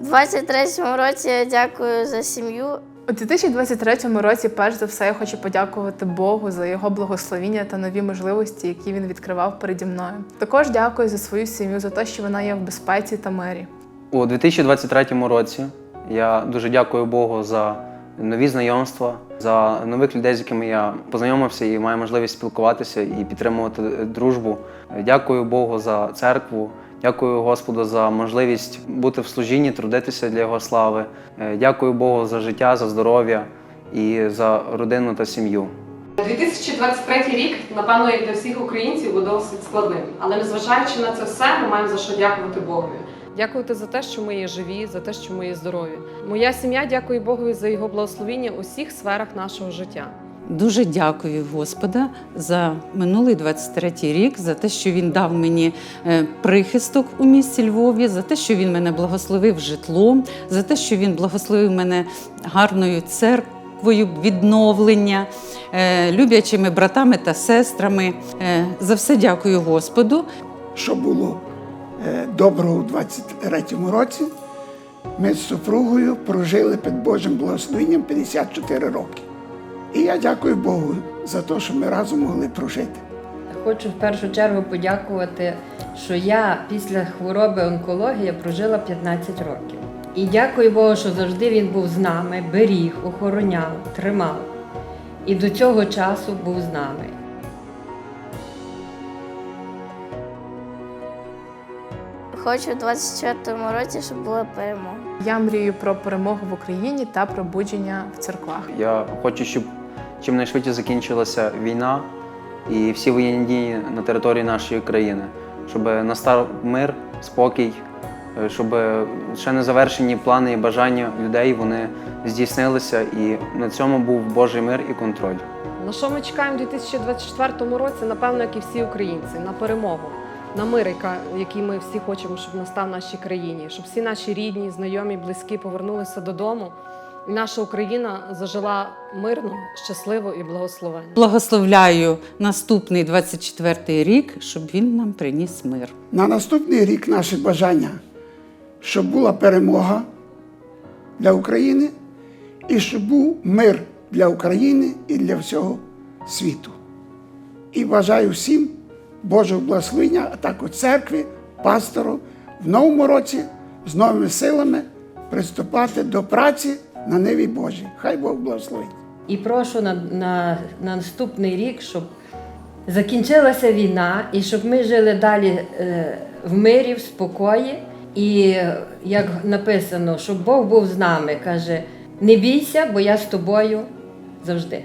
У 23-му році я дякую за сім'ю. У 2023 році, перш за все, я хочу подякувати Богу за його благословіння та нові можливості, які він відкривав переді мною. Також дякую за свою сім'ю, за те, що вона є в безпеці та мирі. У 2023 році я дуже дякую Богу за нові знайомства, за нових людей, з якими я познайомився і маю можливість спілкуватися і підтримувати дружбу. Дякую Богу за церкву. Дякую Господу за можливість бути в служінні, трудитися для Його слави. Е, Дякую Богу за життя, за здоров'я і за родину та сім'ю. 2023 рік, напевно, як для всіх українців, був досить складним. Але незважаючи на це все, ми маємо за що дякувати Богові. Дякувати за те, що ми є живі, за те, що ми є здорові. Моя сім'я дякує Богові за його благословіння у всіх сферах нашого життя. Дуже дякую Господа за минулий 23-й рік, за те, що він дав мені е, прихисток у місті Львові, за те, що він мене благословив житлом, за те, що він благословив мене гарною церквою відновлення, е, люблячими братами та сестрами. Е, За все дякую Господу. що було е, доброго у 23-му році. Ми з супругою прожили під Божим благословенням 54 роки. І я дякую Богу за те, що ми разом могли прожити. Хочу в першу чергу подякувати, що я після хвороби онкології прожила 15 років. І дякую Богу, що завжди він був з нами, беріг, охороняв, тримав. І до цього часу був з нами. Хочу у 24-му році, щоб була перемога. Я мрію про перемогу в Україні та пробудження в церквах. Я хочу, щоб чимнайшвидше закінчилася війна і всі воєнні дії на території нашої країни, щоб настав мир, спокій, е, щоб ще не завершені плани і бажання людей вони здійснилися, і на цьому був Божий мир і контроль. На що ми чекаємо у 2024 році? Напевно, як і всі українці, на перемогу, на мир, який ми всі хочемо, щоб настав в нашій країні, щоб всі наші рідні, знайомі, близькі повернулися додому, наша Україна зажила мирно, щасливо і благословенно. Благословляю наступний 24-й рік, щоб він нам приніс мир. На наступний рік наше бажання, щоб була перемога для України і щоб був мир для України і для всього світу. І бажаю всім Божого благословення, а також церкві, пастору в новому році з новими силами приступати до праці на ниві Божій. Хай Бог благословить. І прошу на, на, на наступний рік, щоб закінчилася війна і щоб ми жили далі е, в мирі, в спокої. І як написано, щоб Бог був з нами, каже: не бійся, бо я з тобою завжди.